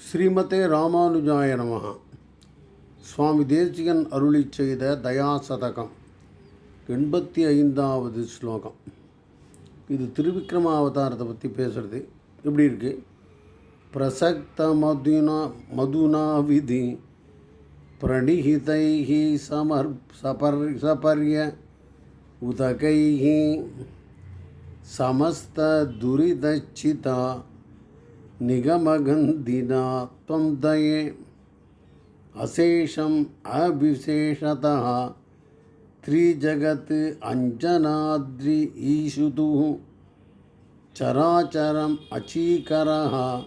ஸ்ரீமதே ராமானுஜாய நமகா சுவாமி தேசிகன் அருளி செய்த தயாசதகம் எண்பத்தி ஐந்தாவது ஸ்லோகம். இது திருவிக்ரம அவதாரத்தை பற்றி பேசுகிறது எப்படி இருக்குது பிரசக்த மதுனா மதுனா விதி பிரணிஹிதைஹி சமர் சபர் சபர்ய உதகைஹி சமஸ்த துரிதச்சிதா निगमगन्धिना त्वं दये। अशेषम् अविशेषतः त्रिजगत् अञ्जनाद्रि ईशुतुः चराचरम् अचीकरः।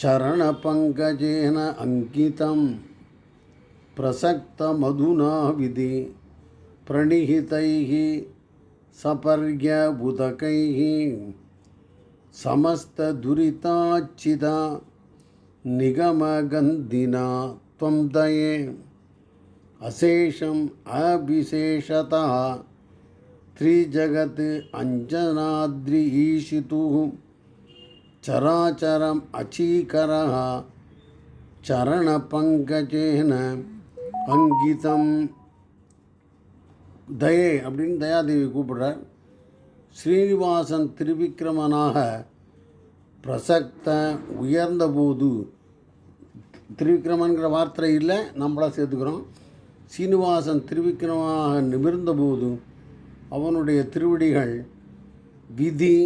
चरणपङ्कजेन अङ्कितं प्रसक्तमधुना विधि। प्रणिहितैः सपर्य उदकैः समस्तदुरिताच्चिदा निगमगन्धिना त्वं दये अशेषम् अविशेषतः त्रिजगत् अञ्जनाद्रि ईशितुः चराचरम् अचीकरः चरणपङ्कजेन अङ्कितम् தயே அப்படின்னு தயாதேவி கூப்பிடுறார் ஸ்ரீனிவாசன் திருவிக்கிரமனாக பிரசக்த உயர்ந்தபோது திருவிக்கிரமன்கிற வார்த்தை இல்லை நம்மளாக சேர்த்துக்கிறோம். சீனிவாசன் திருவிக்கிரமாக நிமிர்ந்தபோது அவனுடைய திருவடிகள் விதி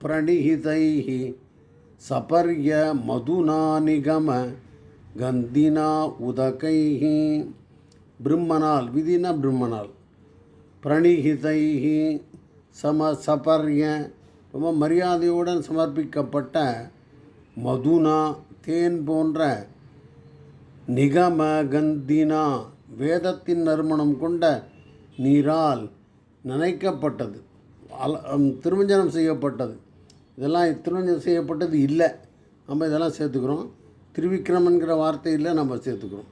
பிரணிஹிதைஹி சபர்ய மதுநானிகம கந்தினா உதகைஹி பிரம்மனால் விதினா பிரம்மனால் பிரணிஹிதைஹி சம சபர்ய ரொம்ப மரியாதையுடன் சமர்ப்பிக்கப்பட்ட மதுனா தேன் போன்ற நிகம கந்தினா வேதத்தின் நறுமணம் கொண்ட நீரால் நனைக்கப்பட்டது. அல திருமஞ்சனம் செய்யப்பட்டது. இதெல்லாம் திருமஞ்சனம் செய்யப்பட்டது இல்லை. நம்ம இதெல்லாம் சேர்த்துக்கிறோம். திருவிக்ரமன்கிற வார்த்தையில் நம்ம சேர்த்துக்கிறோம்.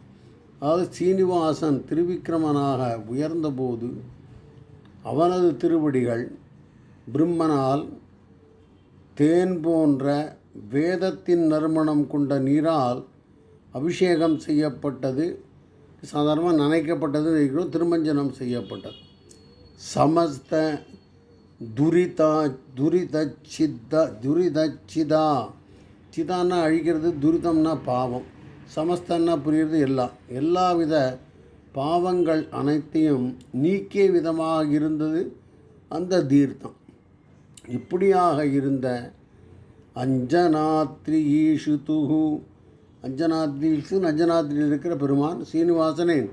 அதாவது சீனிவாசன் திருவிக்ரமனாக உயர்ந்தபோது அவனது திருவடிகள் பிரம்மனால் தேன் போன்ற வேதத்தின் நறுமணம் கொண்ட நீரால் அபிஷேகம் செய்யப்பட்டது. சாதாரணமாக நனைக்கப்பட்டது இருக்கிறோம் திருமஞ்சனம் செய்யப்பட்டது. சமஸ்த துரிதா துரித சித்த துரித சிதா சிதான்னா அழிக்கிறது துரிதம்னா பாவம். சமஸ்தன்னா புரியுறது எல்லாம் எல்லாவித பாவங்கள் அனைத்தையும் நீக்கிய விதமாக இருந்தது அந்த தீர்த்தம். இப்படியாக இருந்த அஞ்சனாத்ரி ஈஷு துகு அஞ்சனாத்ரிஷு அஞ்சனாத்ரியில் இருக்கிற பெருமான் சீனிவாசனின்.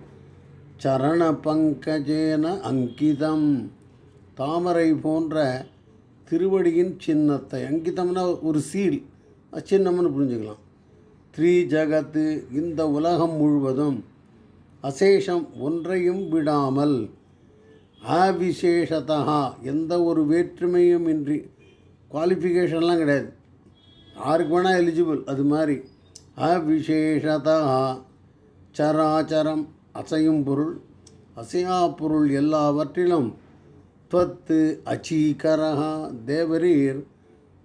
சரண பங்கஜேன அங்கிதம். தாமரை போன்ற திருவடியின் சின்னத்தை அங்கிதம்னா ஒரு சீல் சின்னம்னு புரிஞ்சுக்கலாம். த்ரீ ஜகத்து இந்த உலகம் முழுவதும் அசேஷம் ஒன்றையும் விடாமல். அவிசேஷதா எந்த ஒரு வேற்றுமையும் இன்றி குவாலிஃபிகேஷன்லாம் கிடையாது. யாருக்கு வேணால் எலிஜிபிள் அது மாதிரி. அவிசேஷதா சராச்சரம் அசையும் பொருள். அசையா பொருள் எல்லாவற்றிலும். துவத்து அச்சீகரகா தேவரீர்.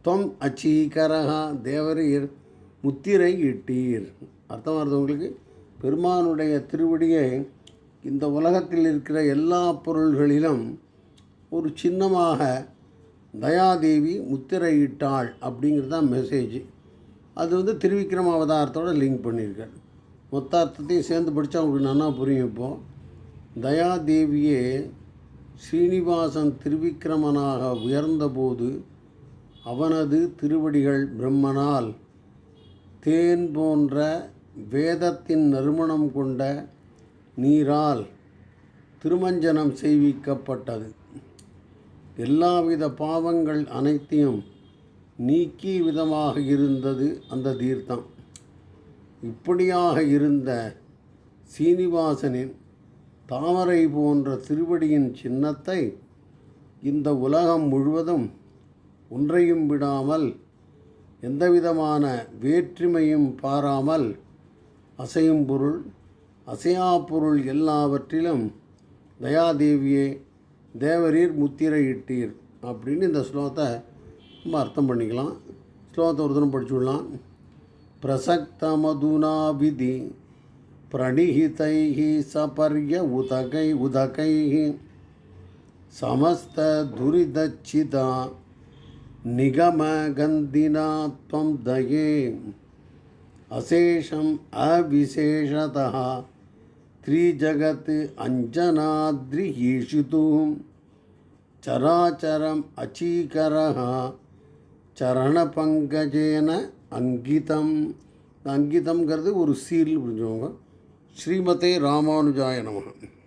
தொம் அச்சீகரகா தேவரீர். முத்திரை இட்டீர். அர்த்தம் வருது உங்களுக்கு? பெருமானுடைய திருவடியை இந்த உலகத்தில் இருக்கிற எல்லா பொருள்களிலும் ஒரு சின்னமாக தயாதேவி முத்திரையிட்டாள் அப்படிங்கிறது தான் மெசேஜ் அது வந்து திருவிக்ரம அவதாரத்தோடு லிங்க் பண்ணியிருக்கார். மொத்த அர்த்தத்தையும் சேர்ந்து படித்தா உங்களுக்கு நல்லா புரியும் இப்போது தயாதேவியே ஸ்ரீனிவாசன் திருவிக்கிரமனாக உயர்ந்தபோது அவனது திருவடிகள் பிரம்மனால் தேன் போன்ற வேதத்தின் நறுமணம் கொண்ட நீரால் திருமஞ்சனம் செய்விக்கப்பட்டது. எல்லாவித பாவங்கள் அனைத்தையும் நீக்கி விதமாக இருந்தது அந்த தீர்த்தம். இப்படியாக இருந்த சீனிவாசனின் தாமரை போன்ற திருவடியின் சின்னத்தை இந்த உலகம் முழுவதும் ஒன்றையும் விடாமல் எந்தவிதமான வேற்றுமையும் பாராமல் அசையும் பொருள் அசையா பொருள் எல்லாவற்றிலும் தயாதேவியே தேவரீர் முத்திரையிட்டீர் அப்படின்னு இந்த ஸ்லோகத்தை நம்ம அர்த்தம் பண்ணிக்கலாம் ஸ்லோகத்தை ஒரு தினம் படிச்சுடலாம் प्रसक्तमधुना विधि प्रणिहितैः सपर्य उदकै उदकैः समस्तदुरिदच्छिदा निगमगन्धिना त्वं दये அசேஷம் அவிசேஷதா த்ரீஜகத் அஞ்சனாத்ரிஹீஷிதும் சராச்சரம் அச்சீகரா சரணபங்கஜேன அங்கிதம் அங்கிதம்ங்கிறது ஒரு சீல் புரிஞ்சவங்க ஸ்ரீமதே ராமானுஜாய நமகம்